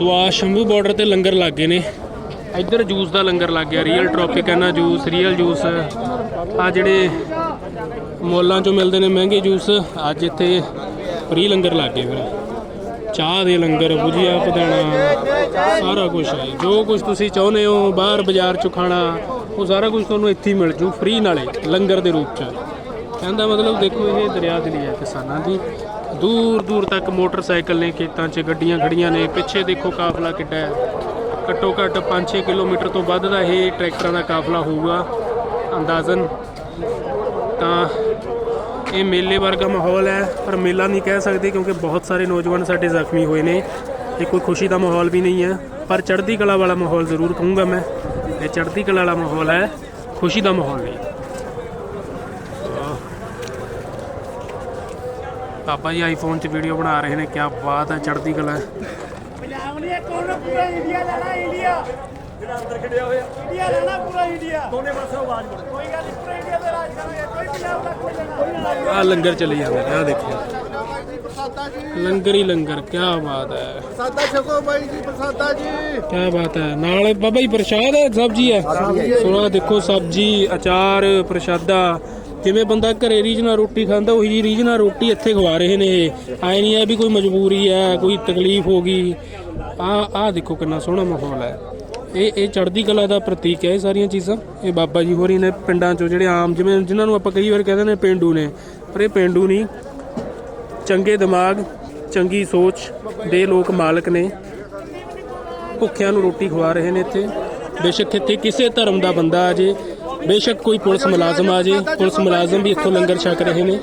ਸੋ ਆ ਸ਼ੰਭੂ ਬਾਰਡਰ ਤੇ ਲੰਗਰ ਲੱਗ ਗਏ ਨੇ। ਇੱਧਰ ਜੂਸ ਦਾ ਲੰਗਰ ਲੱਗ ਗਿਆ Real Tropicana juice Real juice ਆ ਜਿਹੜੇ ਮੋਲਾਂ ਚੋਂ ਮਿਲਦੇ ਨੇ ਮਹਿੰਗੇ ਜੂਸ ਅੱਜ ਇੱਥੇ ਫ੍ਰੀ ਲੰਗਰ ਲੱਗ ਗਏ ਫਿਰ ਚਾਹ ਦੇ ਲੰਗਰ, ਭੁਜੀਆ, ਪਦਾਣਾ, ਸਾਰਾ ਕੁਝ ਹੈ। ਜੋ ਕੁਝ ਤੁਸੀਂ ਚਾਹੁੰਦੇ ਹੋ, ਬਾਹਰ ਬਾਜ਼ਾਰ 'ਚੋਂ ਖਾਣਾ, ਉਹ ਸਾਰਾ ਕੁਝ ਤੁਹਾਨੂੰ ਇੱਥੇ ਹੀ ਮਿਲ ਜੂ ਫ੍ਰੀ ਨਾਲੇ, ਲੰਗਰ ਦੇ ਰੂਪ ਚ। ਕਹਿੰਦਾ ਮਤਲਬ ਦੇਖੋ, ਇਹ ਦਰਿਆ ਦੇ ਲਈ ਹੈ ਕਿਸਾਨਾਂ ਦੀ ਦੂਰ ਦੂਰ ਤੱਕ ਮੋਟਰਸਾਈਕਲ ਨੇ ਖੇਤਾਂ 'ਚ ਗੱਡੀਆਂ ਖੜੀਆਂ ਨੇ। ਪਿੱਛੇ ਦੇਖੋ ਕਾਫਲਾ ਕਿੱਡਾ ਹੈ। ਘੱਟੋ ਘੱਟ 5-6 ਕਿਲੋਮੀਟਰ ਤੋਂ ਵੱਧ ਦਾ ਇਹ ਟਰੈਕਟਰਾਂ ਦਾ ਕਾਫਲਾ ਹੋਊਗਾ। ਅੰਦਾਜ਼ਨ ਤਾਂ ਇਹ ਮੇਲੇ ਵਰਗਾ ਮਾਹੌਲ ਹੈ, ਪਰ ਮੇਲਾ ਨਹੀਂ ਕਹਿ ਸਕਦੇ ਕਿਉਂਕਿ ਬਹੁਤ ਸਾਰੇ ਨੌਜਵਾਨ ਸਾਡੇ ਜ਼ਖਮੀ ਹੋਏ ਨੇ। ਇਹ ਕੋਈ ਖੁਸ਼ੀ ਦਾ ਮਾਹੌਲ ਵੀ ਨਹੀਂ ਹੈ, ਪਰ ਚੜ੍ਹਦੀ ਕਲਾ ਵਾਲਾ ਮਾਹੌਲ ਜ਼ਰੂਰ ਕਹੂੰਗਾ ਮੈਂ। ਇਹ ਚੜ੍ਹਦੀ ਕਲਾ ਵਾਲਾ ਮਾਹੌਲ ਹੈ, ਖੁਸ਼ੀ ਦਾ ਮਾਹੌਲ ਨਹੀਂ। ਪਾਪਾ ਜੀ ਆਈਫੋਨ 'ਚ ਵੀਡੀਓ ਬਣਾ ਰਹੇ ਨੇ ਕੀ ਬਾਤ ਹੈ ਚੜ੍ਹਦੀ ਕਲਾ ਪੰਜਾਬ ਨੇ ਕੋਣ ਪੂਰਾ ਇੰਡੀਆ ਲੈਣਾ ਇੰਡੀਆ ਜਿਹੜਾ ਅੰਦਰ ਖੜਿਆ ਹੋਇਆ। ਇੰਡੀਆ ਲੈਣਾ ਪੂਰਾ ਇੰਡੀਆ ਦੋਨੇ ਪਾਸੇ ਆਵਾਜ਼ ਬੋਲ ਕੋਈ ਗੱਲ ਨਹੀਂ ਪੂਰਾ ਇੰਡੀਆ ਤੇ ਰਾਜ ਕਰਾਂਗੇ ਕੋਈ ਪੰਜਾਬ ਦਾ ਕੋਈ ਲੈਣਾ। ਆ ਲੰਗਰ ਚੱਲੀ ਜਾਂਦੇ ਨੇ ਆ ਦੇਖੋ ਲੰਗਰ ਹੀ ਲੰਗਰ ਕੀ ਬਾਤ ਹੈ। ਪ੍ਰਸਾਦਾ ਛਕੋ ਬਾਈ ਜੀ ਪ੍ਰਸਾਦਾ ਜੀ। ਕੀ ਬਾਤ ਹੈ। ਨਾਲ ਬਾਬਾ ਜੀ ਪ੍ਰਸ਼ਾਦ ਹੈ। ਸਬਜੀ ਹੈ ਸੋਨਾ ਦੇਖੋ ਸਬਜੀ ਅਚਾਰ ਪ੍ਰਸ਼ਾਦਾ। ਜਿਵੇਂ ਬੰਦਾ ਘਰੇ ਰੀਝ ਨਾਲ ਰੋਟੀ ਖਾਂਦਾ, ਉਹੀ ਜੀ ਰੀਝ ਨਾਲ ਰੋਟੀ ਇੱਥੇ ਖਵਾ ਰਹੇ ਨੇ ਇਹ। ਐ ਨਹੀਂ ਹੈ ਵੀ ਕੋਈ ਮਜਬੂਰੀ ਹੈ, ਕੋਈ ਤਕਲੀਫ ਹੋ ਗਈ। ਆ ਆ ਦੇਖੋ ਕਿੰਨਾ ਸੋਹਣਾ ਮਾਹੌਲ ਹੈ। ਇਹ ਇਹ ਚੜ੍ਹਦੀ ਕਲਾ ਦਾ ਪ੍ਰਤੀਕ ਹੈ ਇਹ ਸਾਰੀਆਂ ਚੀਜ਼ਾਂ। ਇਹ ਬਾਬਾ ਜੀ ਹੋਰੀ ਨੇ ਪਿੰਡਾਂ ਚੋਂ ਜਿਹੜੇ ਆਮ, ਜਿਵੇਂ ਜਿਨ੍ਹਾਂ ਨੂੰ ਆਪਾਂ ਕਈ ਵਾਰ ਕਹਿੰਦੇ ਨੇ ਪਿੰਡੂ ਨੇ, ਪਰ ਇਹ ਪਿੰਡੂ ਨਹੀਂ। ਚੰਗੇ ਦਿਮਾਗ, ਚੰਗੀ ਸੋਚ ਦੇ ਲੋਕ ਮਾਲਕ ਨੇ। ਭੁੱਖਿਆਂ ਨੂੰ ਰੋਟੀ ਖਵਾ ਰਹੇ ਨੇ ਇੱਥੇ। ਬੇਸ਼ੱਕ ਇੱਥੇ ਕਿਸੇ ਧਰਮ ਦਾ ਬੰਦਾ ਆ ਜੇ। ਬੇਸ਼ੱਕ ਕੋਈ ਪੁਲਿਸ ਮੁਲਾਜ਼ਮ ਆ ਜੇ ਪੁਲਿਸ ਮੁਲਾਜ਼ਮ ਵੀ ਇੱਥੋਂ ਲੰਗਰ ਛਕ ਰਹੇ ਨੇ।